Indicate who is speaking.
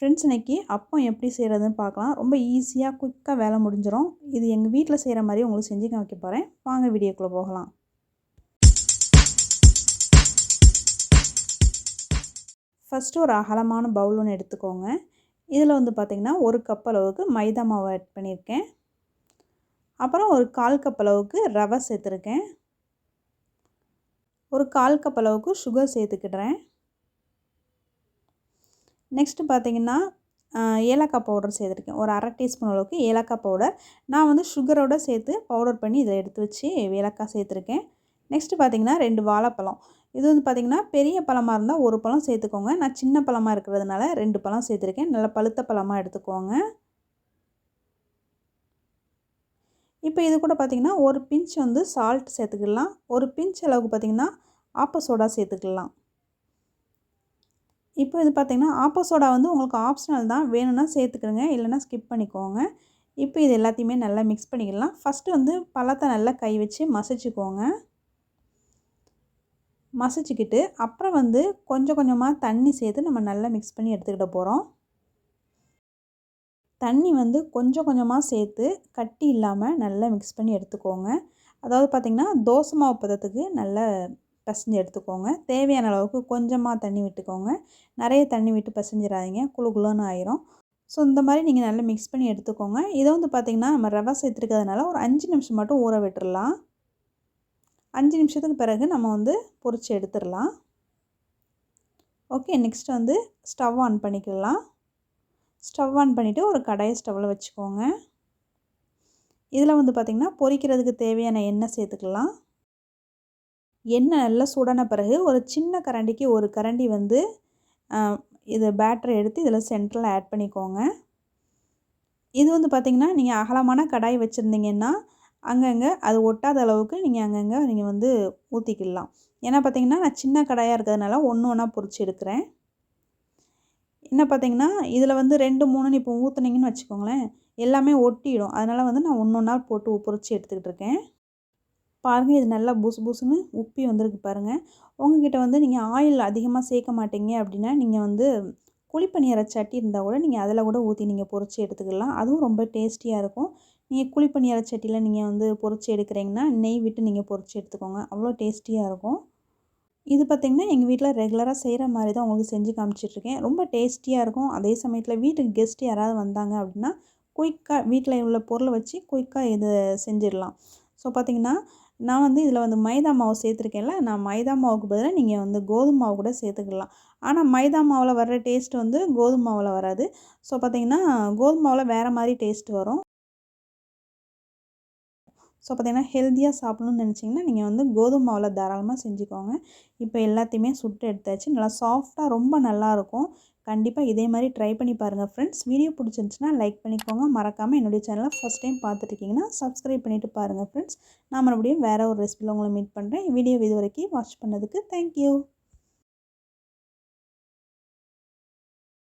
Speaker 1: Friends இன்றைக்கி அப்பம் எப்படி செய்கிறதுன்னு பார்க்கலாம். ரொம்ப ஈஸியாக குயிக்காக வேலை முடிஞ்சிடும் இது எங்கள் வீட்டில் செய்கிற மாதிரி உங்களுக்கு செஞ்சு வைக்க போகிறேன் வாங்க வீடியோக்குள்ளே போகலாம். ஃபஸ்ட்டு ஒரு அகலமான பவுல் ஒன்று எடுத்துக்கோங்க. இதில் வந்து பார்த்திங்கன்னா ஒரு கப் அளவுக்கு மைதா மாவு ஆட் பண்ணியிருக்கேன். அப்புறம் ஒரு கால் கப் அளவுக்கு ரவை சேர்த்துருக்கேன். ஒரு கால் கப் அளவுக்கு சுகர் சேர்த்துக்கிடுறேன். நெக்ஸ்ட்டு பார்த்தீங்கன்னா ஏலக்காய் பவுடர் சேர்த்துருக்கேன். ஒரு அரை டீஸ்பூன் அளவுக்கு ஏலக்காய் பவுடர். நான் வந்து சுகரோடு சேர்த்து பவுடர் பண்ணி இதை எடுத்து வச்சு ஏலக்காய் சேர்த்துருக்கேன். நெக்ஸ்ட்டு பார்த்திங்கன்னா ரெண்டு வாழைப்பழம். இது வந்து பார்த்திங்கன்னா பெரிய பழமாக இருந்தால் ஒரு பழம் சேர்த்துக்கோங்க. நான் சின்ன பழமாக இருக்கிறதுனால ரெண்டு பழம் சேர்த்துருக்கேன். நல்ல பழுத்த பழமாக எடுத்துக்கோங்க. இப்போ இது கூட பார்த்திங்கன்னா ஒரு பிஞ்ச் வந்து சால்ட் சேர்த்துக்கலாம். ஒரு பிஞ்ச் அளவுக்கு பார்த்திங்கன்னா ஆப்ப சோடா சேர்த்துக்கலாம். இப்போ இது பார்த்திங்கன்னா ஆப்போ சோடா வந்து உங்களுக்கு ஆப்ஷனல் தான். வேணும்னா சேர்த்துக்கிறங்க இல்லைனா ஸ்கிப் பண்ணிக்கோங்க. இப்போ இது எல்லாத்தையுமே நல்லா மிக்ஸ் பண்ணிக்கலாம். ஃபஸ்ட்டு வந்து பழத்தை நல்லா கை வச்சு மசிச்சுக்கோங்க. மசிச்சுக்கிட்டு அப்புறம் வந்து கொஞ்சம் கொஞ்சமாக தண்ணி சேர்த்து நம்ம நல்லா மிக்ஸ் பண்ணி எடுத்துக்கிட்ட போகிறோம் தண்ணி வந்து கொஞ்சம் கொஞ்சமாக சேர்த்து கட்டி இல்லாமல் நல்லா மிக்ஸ் பண்ணி எடுத்துக்கோங்க. அதாவது பார்த்திங்கன்னா தோசை மாவு பதத்துக்கு நல்ல பசஞ்சு எடுத்துக்கோங்க. தேவையான அளவுக்கு கொஞ்சமாக தண்ணி விட்டுக்கோங்க. நிறைய தண்ணி விட்டு பசஞ்சிடாதீங்க. குழு குழுன்னு ஆயிரும். ஸோ இந்த மாதிரி நீங்கள் நல்லா மிக்ஸ் பண்ணி எடுத்துக்கோங்க. இதை வந்து பார்த்திங்கன்னா நம்ம ரவை சேர்த்துருக்கிறதுனால ஒரு அஞ்சு நிமிஷம் மட்டும் ஊற விட்டுடலாம் அஞ்சு நிமிஷத்துக்கு பிறகு நம்ம வந்து பொறிச்சு எடுத்துடலாம். ஓகே நெக்ஸ்ட் வந்து ஸ்டவ் ஆன் பண்ணிக்கலாம். ஸ்டவ் ஆன் பண்ணிவிட்டு ஒரு கடாயை ஸ்டவ்வில் வச்சுக்கோங்க. இதில் வந்து பார்த்திங்கன்னா பொரிக்கிறதுக்கு தேவையான எண்ணெய் சேர்த்துக்கலாம். எண்ணெய் நல்லா சூடான பிறகு ஒரு சின்ன கரண்டிக்கு ஒரு கரண்டி வந்து இது பேட்டரை எடுத்து இதில் சென்டரில் ஆட் பண்ணிக்கோங்க. இது வந்து பார்த்திங்கன்னா நீங்கள் அகலமான கடாய் வச்சுருந்தீங்கன்னா அங்கங்கே அது ஒட்டாத அளவுக்கு நீங்கள் அங்கங்கே நீங்கள் வந்து ஊற்றிக்கிடலாம் ஏன்னா பார்த்திங்கன்னா நான் சின்ன கடாயாக இருக்கிறதுனால ஒன்று ஒன்றா பொறிச்சு எடுக்கிறேன். என்ன பார்த்திங்கன்னா இதில் வந்து ரெண்டு மூணுன்னு இப்போ ஊற்றுனீங்கன்னு வச்சுக்கோங்களேன் எல்லாமே ஒட்டிடும். அதனால் வந்து நான் ஒன்று ஒன்றா போட்டு பொறிச்சு எடுத்துக்கிட்டு இருக்கேன். பாருங்கள் இது நல்லா புசு புசுன்னு உப்பி வந்திருக்கு பாருங்கள் உங்ககிட்ட வந்து நீங்கள் ஆயில் அதிகமாக சேர்க்க மாட்டீங்க அப்படின்னா நீங்கள் வந்து குழிப்பணியார சட்டி இருந்தால் கூட நீங்கள் அதில் கூட ஊற்றி நீங்கள் பொறிச்சு எடுத்துக்கலாம். அதுவும் ரொம்ப டேஸ்டியாக இருக்கும். நீங்கள் குழிப்பணியார சட்டியில் நீங்கள் வந்து பொறிச்சு எடுக்கிறீங்கன்னா நெய் விட்டு நீங்கள் பொறிச்சு எடுத்துக்கோங்க. அவ்வளோ டேஸ்டியாக இருக்கும். இது பார்த்திங்கன்னா எங்கள் வீட்டில் ரெகுலராக செய்கிற மாதிரி தான் உங்களுக்கு செஞ்சு காமிச்சிட்ருக்கேன் ரொம்ப டேஸ்டியாக இருக்கும். அதே சமயத்தில் வீட்டுக்கு கெஸ்ட் யாராவது வந்தாங்க அப்படின்னா குயிக்காக வீட்டில் உள்ள பொருளை வச்சு குயிக்காக இதை செஞ்சிடலாம். ஸோ பார்த்திங்கன்னா நான் வந்து இதில் வந்து மைதா மாவு சேர்த்துருக்கேன்ல நான் மைதா மாவுக்கு பதிலாக நீங்கள் வந்து கோதுமை மாவு கூட சேர்த்துக்கலாம். ஆனால் மைதா மாவில் வர்ற டேஸ்ட் வந்து கோதுமை மாவில் வராது. ஸோ பார்த்திங்கன்னா கோதுமை மாவில் வேறு மாதிரி டேஸ்ட் வரும். ஸோ பார்த்திங்கன்னா ஹெல்த்தியாக சாப்பிட்ணுன்னு நினச்சிங்கன்னா நீங்கள் வந்து கோதுமை மாவில் தாராளமாக செஞ்சுக்கோங்க. இப்போ எல்லாத்தையுமே சுட்டு எடுத்தாச்சு. நல்லா சாஃப்டாக ரொம்ப நல்லாயிருக்கும் கண்டிப்பாக இதே மாதிரி ட்ரை பண்ணி பாருங்கள் ஃப்ரெண்ட்ஸ் வீடியோ பிடிச்சிருந்துச்சுன்னா லைக் பண்ணிக்கோங்க. மறக்காமல் என்னுடைய சேனலை ஃபஸ்ட் டைம் பார்த்துருக்கீங்கன்னா சப்ஸ்கிரைப் பண்ணிவிட்டு பாருங்கள் ஃப்ரெண்ட்ஸ் நான் மறுபடியும் வேறு ஒரு ரெசிபியில் உங்களை மீட் பண்ணுறேன் வீடியோ இது வரைக்கும் வாட்ச் பண்ணதுக்கு தேங்க்யூ